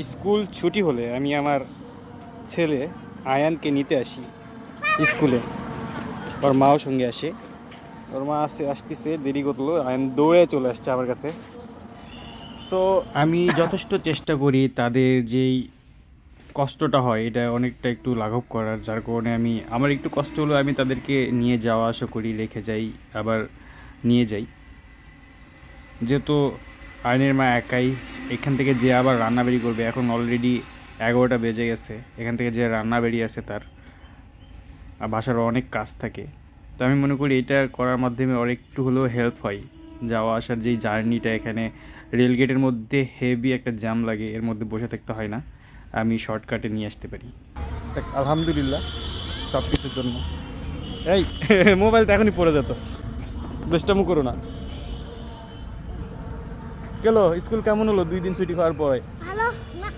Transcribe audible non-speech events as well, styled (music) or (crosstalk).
School ছুটি হলে আমি আমার ছেলে আয়ানকে নিতে আসি স্কুলে। ওর মাও সঙ্গে আসে। ওর মা আসে, আসতেছে, দেরি করল। আয়ান দৌড়ে চলে আসছে আমার কাছে। সো আমি যথেষ্ট চেষ্টা করি তাদের যেই কষ্টটা হয়, এটা অনেকটা একটু লাঘব করার। যার কারণে আমি, আমার একটু কষ্ট হলো আমি তাদেরকে নিয়ে যাওয়া আসা করি, রেখে যাই, আবার নিয়ে যাই। যেহেতু আয়নের মা একাই এখান থেকে যে আবার রান্না বেরি করবে এখন অলরেডি এগারোটা বেজে গেছে। এখান থেকে যে রান্না বেরিয়ে আছে তার আর বাসার অনেক কাজ থাকে। তো আমি মনে করি এটা করার মাধ্যমে ওর একটু হলেও হেল্প হয়। যাওয়া আসার যেই জার্নিটা এখানে রেলগেটের মধ্যে হেভি একটা জ্যাম লাগে এর মধ্যে বসে থাকতে হয় না। আমি শর্টকাটে নিয়ে আসতে পারি। আলহামদুলিল্লাহ সব কিছুর জন্য। এই (laughs) মোবাইল তো এখনই পড়ে যেত। দুষ্টামো করো না। গেল স্কুল কেমন হলো? দুই দিন ছুটি খাওয়ার পরে। ভালো না।